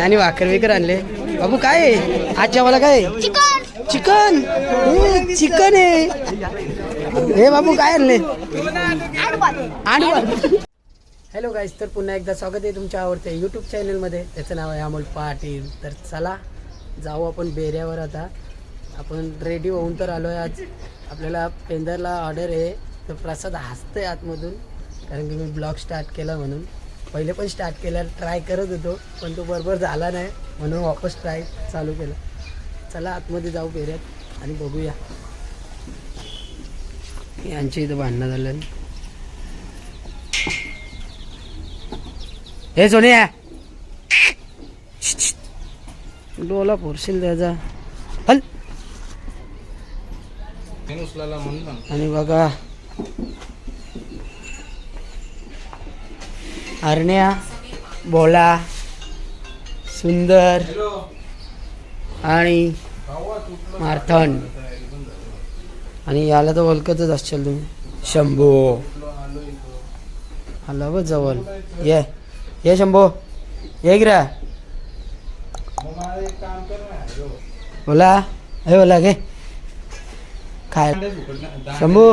आणि भाकर बिकर आणले. बाबू काय आहे? आजच्या मला काय आहे? चिकन. चिकन? आहे. हे बाबू काय आणले? आणि हॅलो गाईज तर पुन्हा एकदा स्वागत आहे तुमच्या आवडत्या यूट्यूब चॅनलमध्ये त्याचं नाव आहे अमोल पाटील. तर चला जाऊ आपण बेऱ्यावर आता. आपण रेडी होऊन तर आलो आहे आज. आपल्याला पेंदरला ऑर्डर आहे. तर प्रसाद हसतंय आतमधून. कारण की मी ब्लॉग स्टार्ट केला म्हणून. पहिले पण स्टार्ट केल्यावर ट्राय करत होतो पण तो बरोबर झाला नाही. म्हणून वापस ट्राय चालू केलं. चला आतमध्ये जाऊ बेऱ्यात आणि बघूया. यांची इथं भांडणं झालं. हे सोनिया! डोला पोरशील त्याचा. हल. आणि बघा हरण्या भोला सुंदर आणि मार्थन. आणि याला तर ओळखतच असशाल तुम्ही. शंभू. आला बघ जवळ. ये. ये शंभो. ये गिरा बोला हे बोला घे. खाय. शंभू.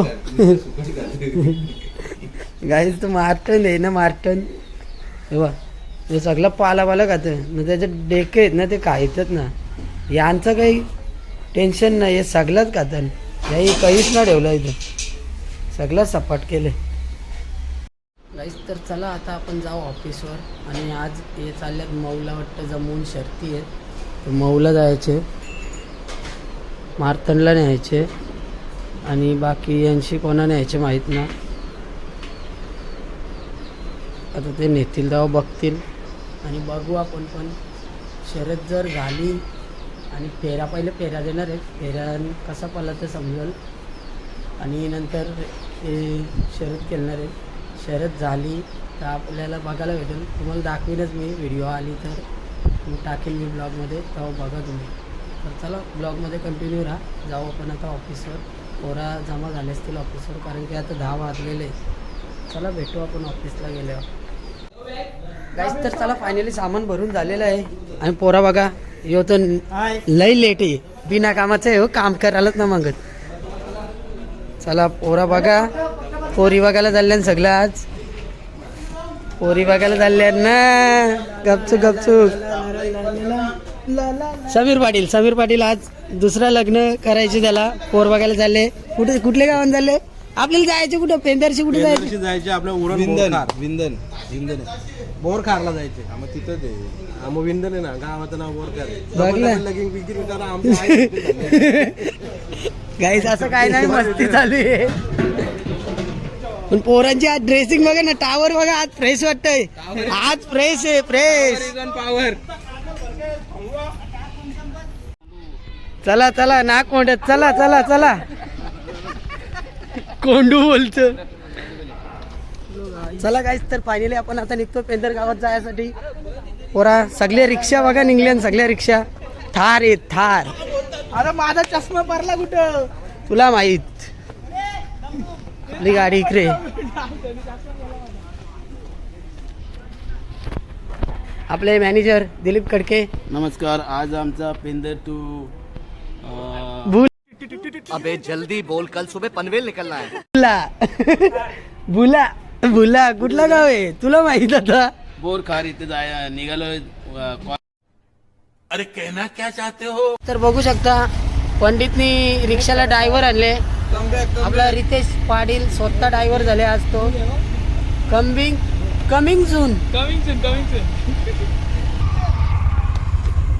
गाईच तर मार्टन आहे ना मार्टन हे हे सगळं पाला पाला खातं मग त्याचे डेके आहेत ना ते खायचंच ना. यांचं काही टेन्शन नाही हे सगळंच खातं याही काहीच ना ठेवलं इथं? सगळं सपाट केलं गाईस तर चला आता आपण जाऊ ऑफिसवर आणि आज हे चालल्यात मऊला वाटतं जमवून शर्ती आहेत. तर मऊला जायचे. मार्थनला न्यायचे. आणि बाकी यांशी कोणा न्यायचे माहीत ना आता ते नेतील तेव्हा बघतील. आणि बघू आपण पण. शर्यत जर झाली आणि फेऱ्या पहिले फेऱ्या देणार आहे फेऱ्यान कसा पडला ते समजेल. आणि नंतर ते शर्यत खेळणार आहे शर्यत झाली तर आपल्याला बघायला भेटेल. तुम्हाला दाखवीनच मी व्हिडिओ आली तर. मी टाकेन मी ब्लॉगमध्ये. तेव्हा बघा तुम्ही. तर चला ब्लॉगमध्ये कंटिन्यू राहा. जाऊ आपण आता ऑफिसवर पोरा जमा झाले असतील ऑफिसवर कारण की आता दहा वाजलेले चला भेटू आपण ऑफिसला गेल्यावर. गाईस तर चला फायनली सामान भरून झालेलं आहे. आणि पोरा बघा यो तर लई लेट आहे. बिना कामाचं आहे हो काम करायलाच ना मागत. चला पोरा बघा. पोरी बघायला चालल्या सगळं आज. पोरी बघायला चालल्या ना. गपचूक गपचूक समीर पाटील समीर पाटील आज दुसरं लग्न करायचे त्याला. पोर बघायला चालले. कुठे कुठले गावात चालले? आपल्याला जायचे कुठं? पेंदरशी कुठे जायचे? जायचे आपल्या उरण विंधन बोरखार. विंधन. विंधन. बोरखारला जायचे. हा, मग तिथंच आहे. हा, मग विंधन आहे ना. गावाचं नाव बोरखार आहे. डबल लगीन बिगीन करा, आमचं आहे ते झालं. गाईस असं काय नाही. मस्ती चालू आहे. पण पोरांची आज ड्रेसिंग बघा ना टावर बघा आज फ्रेश वाटतंय. आज फ्रेश आहे फ्रेश पॉवर चला चला नाक कोंडत चला चला चला. कोंडू बोलतो चला गाईस तर फायनली आपण आता निघतो पेंदर गावात जायसाठी. पोरा सगळे रिक्षा बघा निघल्या न सगळ्या रिक्षा. थार आहेत थार. अरे माझा चष्मा पडला कुठं? तुला माहीत. आपली गाडी इकडे. आपले मॅनेजर दिलीप कडके नमस्कार आज आमचा पेंदर टू भूल अबे जल्दी बोल कल सुबह पनवेल निकलना है। बुला। बुला बुला कुठला गाव आहे? तुला माहीत आता। बोरखार इथे जाय निघालोय अ, अरे कहना क्या चाहते हो? तर बघू शकता पंडितनी रिक्षाला ड्रायव्हर आणले. आपला रितेश पाटील स्वतः ड्रायव्हर झाले आज तो. कमिंग कमिंग सून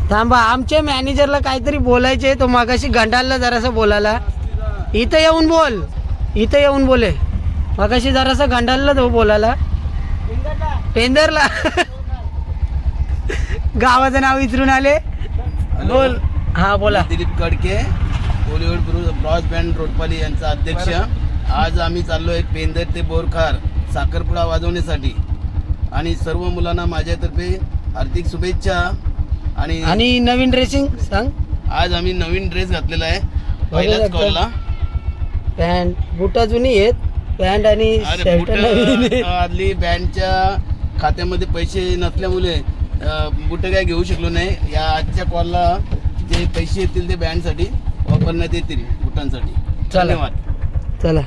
थांबा आमच्या मॅनेजरला काहीतरी बोलायचे तो मागाशी गंडालला जरासं बोलायला. इथं येऊन बोल. इथं येऊन बोले. मगाशी जरासा गंडालला तो बोलायला. पेंदरला. गावाचं नाव विचारून आले. बोल. हा बोला. Dilip Kadke Bollywood bros band Rodpali यांचा अध्यक्ष. आज आम्ही चाललोय पेंदर ते बोरखार साखरपुडा वाजवण्यासाठी. आणि सर्व मुलांना माझ्यातर्फे हार्दिक शुभेच्छा. आणि आणि नवीन ड्रेसिंग सांग. आज आम्ही नवीन ड्रेस घातलेला आहे. पहिल्याच. कॉलला पॅन्ट बुटा जुनी आहेत. पॅन्ट आणि अरे शर्ट नवीन बुट आहेत. आदली बँडच्या खात्यामध्ये पैसे नसल्यामुळे बुट काय घेऊ शकलो नाही. या आजच्या कॉलला जे पैसे येतील ते बँडसाठी वापरण्यात येतील बुटांसाठी. चला. धन्यवाद. चला.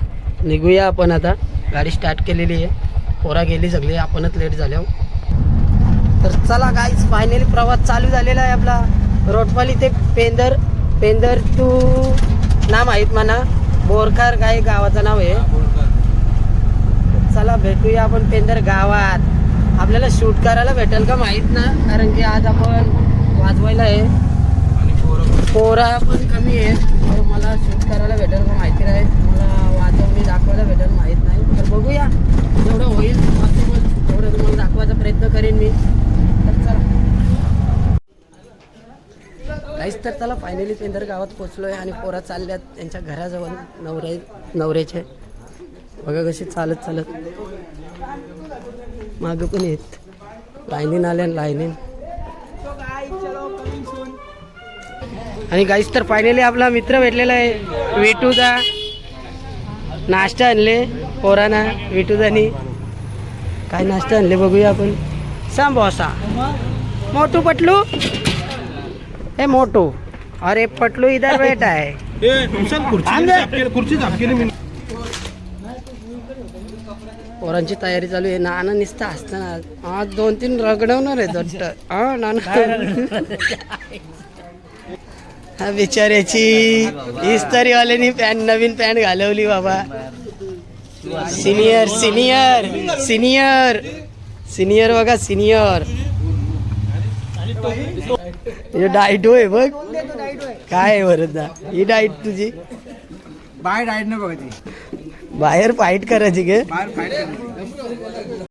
निघूया आपण आता. गाडी स्टार्ट केलेली आहे. पोरा गेली सगळी. आपणच लेट झाल्यावर. तर चला गाईज फायनली प्रवास चालू झालेला आहे आपला. रोटपाली ते पेंदर पेंदर टू नाव माहीत म्हणा. बोरकार काय गावाचं नाव आहे. चला भेटूया आपण पेंदर गावात. आपल्याला शूट करायला भेटेल का माहीत ना? कारण की आज आपण वाजवायला आहे. पोरा पण. कमी आहे. तर मला शूट करायला भेटेल का माहिती नाही. मला वाजवणी दाखवायला भेटेल माहीत नाही. तर बघूया. जेवढं होईल पॉसिबल तेवढं तुम्हाला दाखवायचा प्रयत्न करेन मी तर चला काहीच तर त्याला फायनली पेंदर गावात पोचलो आहे आणि पोरा चालल्यात. त्यांच्या घराजवळ नवरे नवऱ्याचे बघा कशी चालत चालत. मागं पण येत लाईनीन आल्या लाईनीन आणि गाईस तर फायनली आपला मित्र भेटलेला आहे विटूचा. नाश्ता आणले पोराना विटूजानी. काय नाश्ता आणले बघूया आपण. सांबोसा मोठू पटलू. हे मोटू. अरे पटलू इधर बैठा है. पोरांची तयारी चालू आहे. नाना निसता असताना आज दोन तीन रगडवणार आहे वाटतं. हा नाना. हा बिचाऱ्याची इस्तारीवाल्यानी पॅन्ट नवीन पॅन्ट घालवली बाबा. Senior senior senior. सिनियर बघा सिनियर. हे डाईट होय बघ. काय आहे बरं दा ही डाईट तुझी? बाहेर डायट नाही बघायची बाहेर फाईट करायची गे. बाहेर फाईट करायची.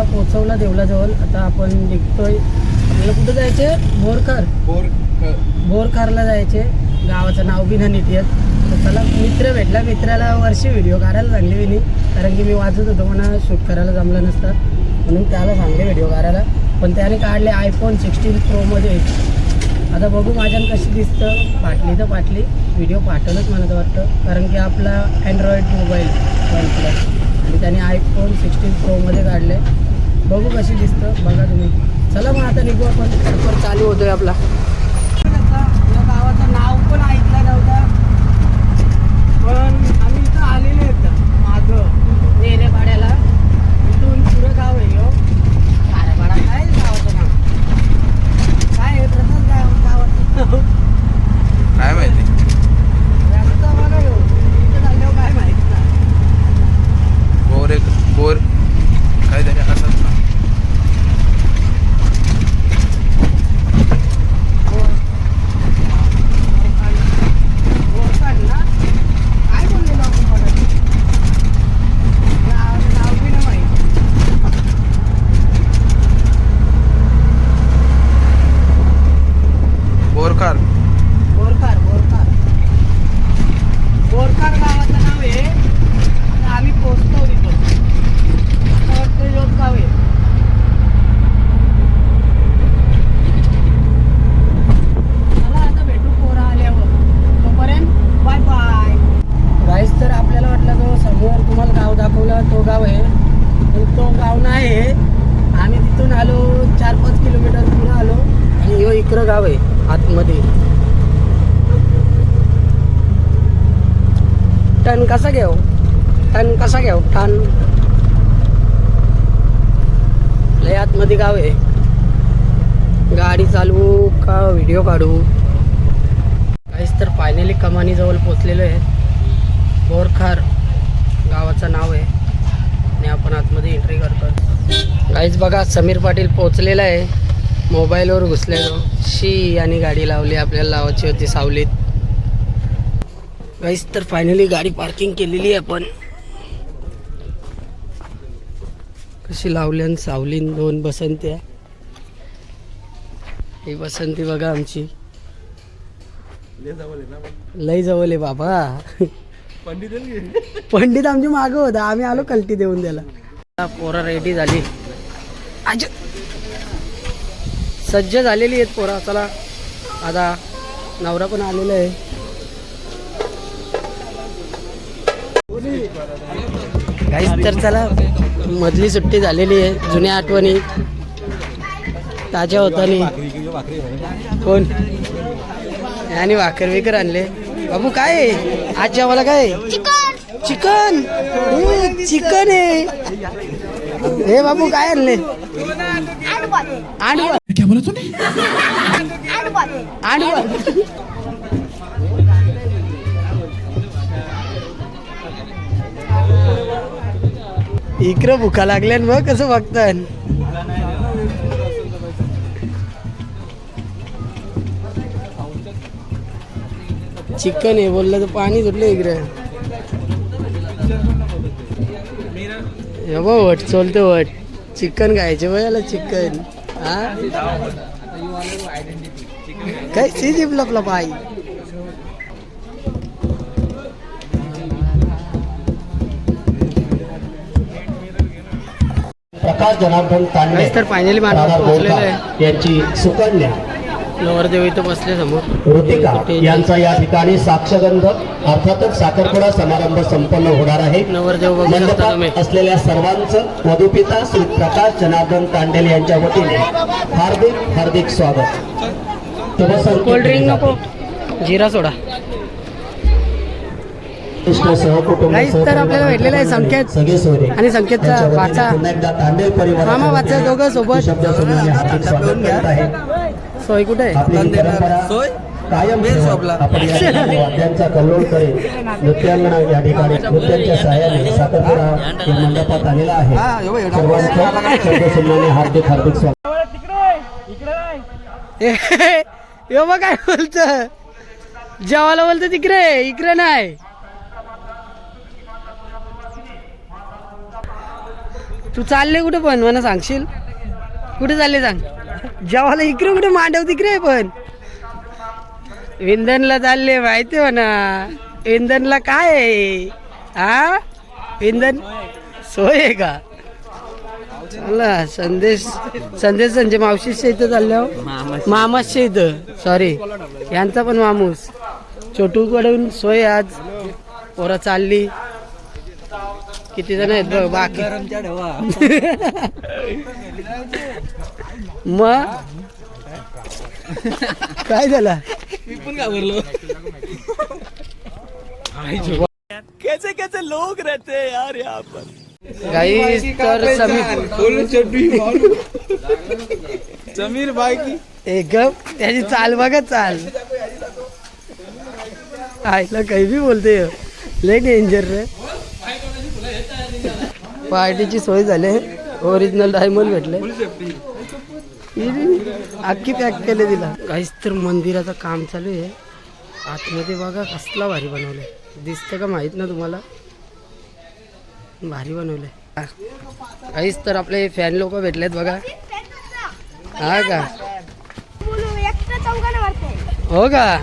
नवरा पोहोचवला देवलाजवळ आता आपण निघतोय. आपल्याला कुठं जायचे बोरकर बोर बोरकारला जायचे गावाचं नाव बी नाही येत. तर चला मित्र भेटला. मित्राला वर्षी व्हिडिओ काढायला सांगली मी कारण की मी वाचत होतो म्हणा शूट करायला जमलं नसतं. म्हणून त्याला सांगले व्हिडिओ काढायला. पण त्याने काढले आयफोन सिक्स्टीन प्रोमध्ये आता बघू माझ्यानं कशी दिसतं. पाटली तर पाटली व्हिडिओ पाठवलंच म्हणत वाटतं. कारण की आपला अँड्रॉइड मोबाईल वन प्लस आणि त्याने आयफोन सिक्स्टीन प्रोमध्ये काढले बघू कशी दिसतं बघा तुम्ही. चला मग आता निघू आपण. सफर चालू होतोय आपला. या गावाचं नाव पण ऐकलं नव्हतं. पण आम्ही इथं आलेले आहेत मागं. नेरेपाड्याला इथून पुरं गाव आहे हो. खारेपाडा काय गावाचं नाव? काय आहे? प्रथम गाव गावाचं नाव? काय माहिती? चालल्यावर काय माहिती नाही. बोर एक बोर काय तरी असंच ना बोरकाड ना? काय बोललेलो आपण मगाशी? गावाचं नाव बी नाही माहिती. बोरकार बोरकार बोरकार बोरकार गावाचं नाव आहे आता आम्ही पोचतो तिथं असं वाटतं योच गाव आहे चला आता भेटू पोरा आल्यावर तोपर्यंत बाय बाय गाईस तर आपल्याला वाटलं तो समोर तुम्हाला गाव दाखवला तो गाव आहे पण तो गाव नाही आहे आम्ही तिथून आलो चार पाच किलोमीटर पुढे आलो आणि ह्यो इकडं गाव आहे आतमध्ये टन कसा घेऊ टन कसा घेऊ टन लय आतमध्ये गाव आहे गाडी चालवू का व्हिडिओ काढू काहीच तर फायनली कमानीजवळ पोचलेलो आहे बोरखार गावाचं नाव आहे. आणि आपण आतमध्ये एंट्री करतो काहीच बघा समीर पाटील पोचलेला आहे. मोबाईलवर घुसलेलो. शी आणि गाडी लावली. आपल्याला लावायची होती सावलीत. काहीच तर फायनली गाडी पार्किंग केलेली आहे आपण. कशी लावली आणि सावलीन दोन बसंत्या ही बसंती बघा आमची. लय जवळ आहे बाबा. पंडित आमची माग होता. आम्ही आलो कल्टी देऊन द्याला पोरा रेडी झाली. आज. सज्ज झालेली आहेत पोरा. चला. आता नवरा पण आलेला आहे. काहीच तर चला. मधली सुट्टी झालेली आहे. जुन्या आठवणी. ताज्या होतानी. कोण? आणि भाकर विकर आणले. बाबू काय आहे? आज जेवायला काय चिकन. हे, चिकन आहे. हे बाबू काय आणले आंडवा. आंडवा. इकडं भुका लागल्या मग कसं बघताय. चिकन आहे बोललं तर पाणी सुटलं इकडे. हे बघ वट चोलतो वट. चिकन खायचे बघायला चिकन. हा? काय सी पाय जनार्दन तांडे काहीच तर फायनली माणूस पोहोचलेलं आहे. यांची सुकन्या. नवरदेव इथं बसले समोर. ऋतिका यांचा या ठिकाणी साक्षगंध अर्थातच साखरपुडा समारंभ संपन्न होणार आहे. नवरदेव असलेल्या सर्वांचं वधुपिता श्री प्रकाश जनार्दन तांडेल यांच्या वतीने हार्दिक हार्दिक स्वागत. कोल्ड्रिंक नको. जिरा सोडा. तर आपल्याला भेटलेलं आहे संकेत आणि संकेतचा वतीने वाचा. मामा वाचा दोघं सोबत. सोय कुठे आहे? परंपरा कायम वाद्यांचा कल्लोळ नृत्यांगना या ठिकाणी नृत्यांच्या सहाय्याने या मंडपात आलेला आहे. सर्वांचं शब्दसन्माने हार्दिक हार्दिक स्वागत. यो बघ काय बोलत? जेवायला बोलत तिकडे इकडे नाही. तू चालले कुठे पण मला सांगशील? कुठे चालले सांग? जेवायला इकडे कुठे मांडव तिकडे पण. विंधनला चालले माहिती आहे म्हणा. विंधनला काय आहे? हा विंधन सोय आहे का? चला संदेश संदेश संजय मावशीच्या इथं चालल्या मामाच्या इथं सॉरी यांचा पण मामूस. छोटूकडून सोय आज. पोरं चालली. किती जण आहेत बाकी. मग? काय झालं? काही तर समीर समीर भाई की एक गप त्याची चाल बघा चाल. आईला काही बी बोलते. लय डेंजर रे. पार्टीची सोय झाली ओरिजिनल डायमंड भेटले. अख्खी पॅक केले तिला. काहीच तर मंदिराचं काम चालू आहे. आतमध्ये बघा कसला भारी बनवलंय. दिसतं का माहीत ना तुम्हाला? भारी बनवलंय. काहीच तर आपले फॅन लोक भेटलेत बघा. हा का? हो का?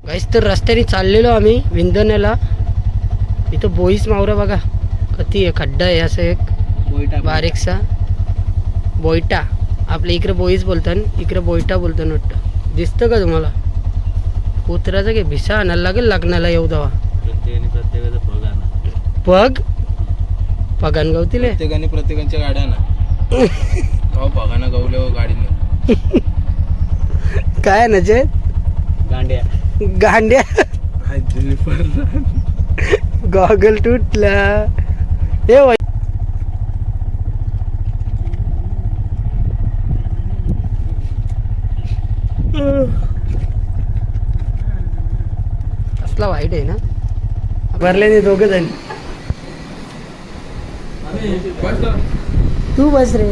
काहीच तर रस्त्याने चाललेलो आम्ही विंधण्याला इथं बोईस मावरा बघा. कधी आहे खड्डा आहे असं एक. बारीकसा. बोयटा आपल्या इकडे बोईस बोलतात इकडे बोयटा बोलतात वाटतं. दिसतं का तुम्हाला? कुत्र्याचं घे भिसा आणायला लागेल लग्नाला येऊ दवा. पग पगान गावतील? प्रत्येकाने प्रत्येकाच्या गाड्या ना गाव भागाना गावल्यावर गाडीने काय ना जे? गांड्या. गांड्या. गॉगल तुटला. हे कसला वाईट आहे ना. भरले नाही दोघ जण. तू बस रे.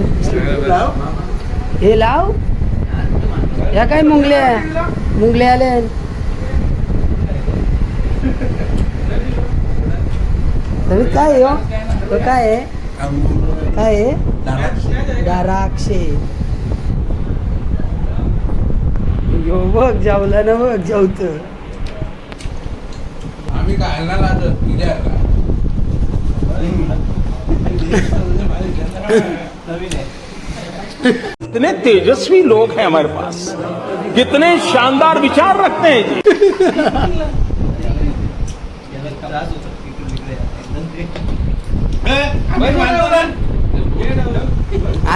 हे लाव. या काय मुंगल्या? मुंगल्या आल्या. तुम्ही काय आहे हो? तो काय आहे? काय आहे? दाराक्षे. यो बघ जावला ना बघ जाऊत आम्ही काय ना लागत तुझ्या कितने तेजस्वी लोग हैं हमारे पास। कितने शानदार विचार रखते हैं जी।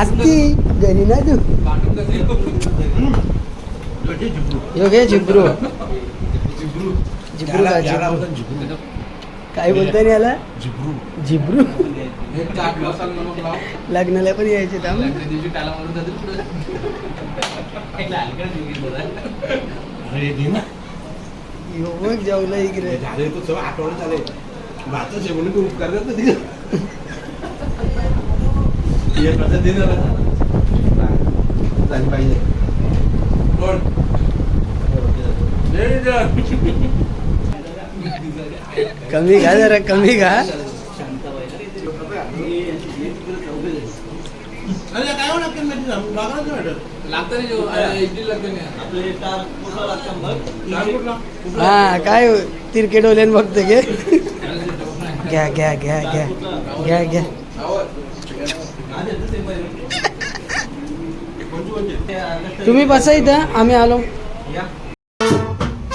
असती घरी ना तू। यो घे झिब्रू झिब्रू का झिब्रू काय बोलता नाही आला झिब्रू लाव लग्नाला पण यायचे थांब त्या दिवशी टाला मारून जातील पुढे यो बघ जाऊला इकडे झाले तो सगळं आठवडे झाले आहे म्हणून तू उपकार करतो झाली पाहिजे कमी घा जरा कमी घा काय होणार की माहिती ना बागलाच नाही वाटत. लागतं नाही जेवण. अरे, इडली लागते नाही. हा काय हो, तिरके डोल्यान बघतो घे घ्या घ्या घ्या घ्या. घ्या घ्या. तुम्ही बसा इथं आम्ही आलो.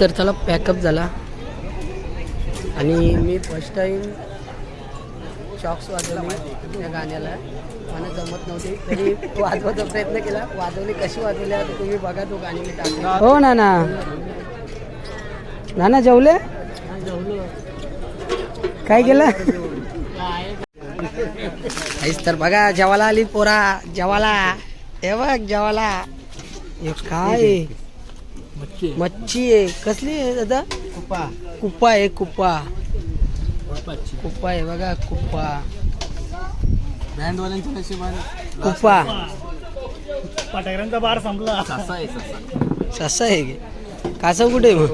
तर चला पॅकअप झाला. आणि मी फर्स्ट टाईम शॉक्स वाजवली त्या गाण्याला. मला जमत नव्हती तरी वाजवायचा प्रयत्न केला. वाजवली कशी वाजवली आता तुम्ही बघा तो गाणी मी टाकली. हो ना ना नाना जेवले? काय केलं? आईस तर बघा जेवायला आली पोरा जेवायला. हे बघ जेवायला. हे काय? मच्छी आहे. कसली आहे दादा? कुप्पा कुप्पा आहे कुप्पा कुप्पा आहे बघा कुप्पा बँडवाल्यांच्या नशिबाने कुप्पा पाटेकरांचा बार संपला. ससा आहे ससा. ससा आहे की? कासव कुठे आहे मग?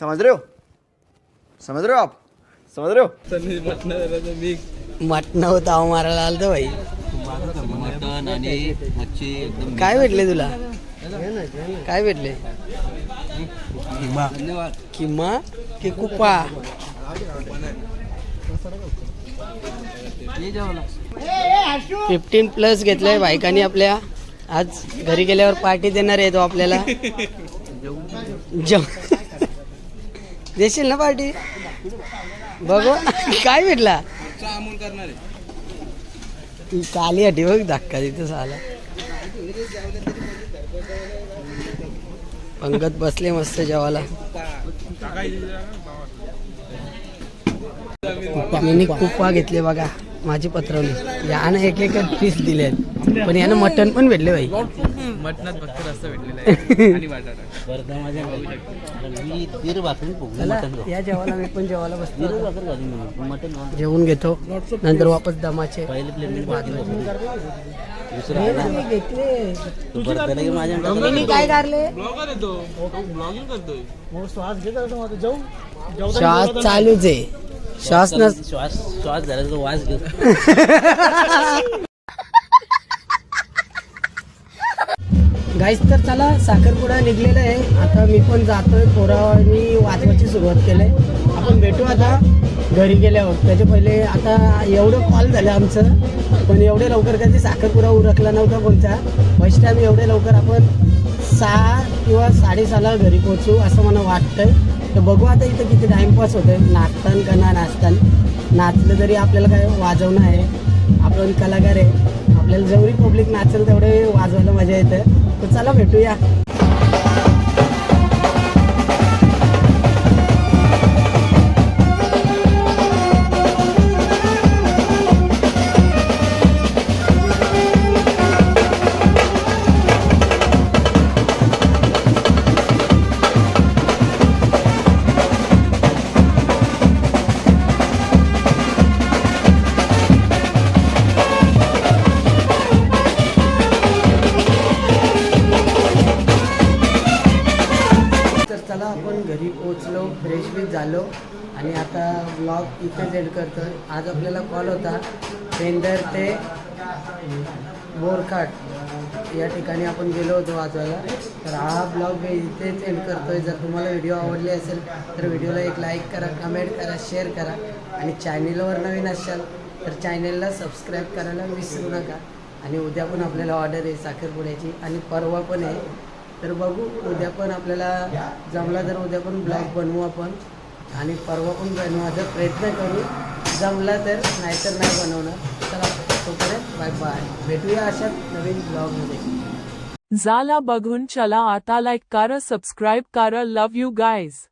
समझ रहे हो? समझ रहे हो आप? समझ रहे हो? मटणावर ताव मारायला आलं भाई. मटण आणि मच्छी एकदम काय भेटले तुला? काय भेटले? धन्यवाद किमा? की जेवायला फिफ्टीन प्लस घेतलंय बायकांनी आपल्या. आज घरी गेल्यावर पार्टी देणार आहे तो आपल्याला. जेव देशील ना पार्टी बघू. काय भेटला? ती काली हटी बघ धक्का तिथं झाला. पंगत बसले मस्त जेवाला मी कुप्पा घेतले बघा माझी पत्रवली. यानं एक एक पीस दिले पण यानं मटण पण भेटले भाई मटणात फक्त रस्ता भेटलेला आहे. या जेवायला मी पण जेवायला बसतो जेवून घेतो. नंतर वापस दमाचे. काय काढले श्वास चालूच आहे. श्वास न श्वास श्वास झाला तो वास घेऊ गाईस तर चला साखरपुडा निघलेला आहे. आता मी पण जातोय पोरावानी वाचवायची सुरुवात केली. आपण भेटू आता घरी गेल्यावर. त्याच्या पहिले आता एवढं कॉल झालं आमचं पण एवढे लवकर कधी साखरपुडा उरकला नव्हता कोणता. फर्स्ट टाईम एवढे लवकर आपण सहा किंवा साडेसहाला घरी पोचू असं मला वाटतंय. तर बघू आता इथं किती टाइमपास होतोय. नाचतान का ना नाचतान? नाचलं तरी आपल्याला काय वाजवणं आहे. आपण कलाकार आहे. आपल्याला जेवढी पब्लिक नाचेल तेवढे वाजवायला मजा येते. तर चला भेटूया. चला आपण घरी पोचलो फ्रेश बी झालो आणि आता ब्लॉग इथेच एड करतो आज आपल्याला कॉल होता पेंदर ते बोरखाट या ठिकाणी आपण गेलो होतो वाचवायला. तर हा ब्लॉग इथेच एंड करतोय. जर तुम्हाला व्हिडिओ आवडले असेल तर व्हिडिओला एक लाईक करा कमेंट करा शेअर करा आणि चॅनेलवर नवीन असाल तर चॅनेलला सबस्क्राईब करायला विसरू नका. आणि उद्या पण आपल्याला ऑर्डर आहे साखरपुड्याची आणि परवा पण आहे. तर बघू उद्या पण आपल्याला जमला तर उद्या पण ब्लॉग बनवू आपण. आणि परवा पण बनवायचा प्रयत्न करू जमला तर नाहीतर नाही बनवणार. चला तोपर्यंत बाय बाय भेटूया अशाच नवीन ब्लॉगमध्ये झाला बघून चला आता लाईक करा सबस्क्राईब करा. लव यू गाईज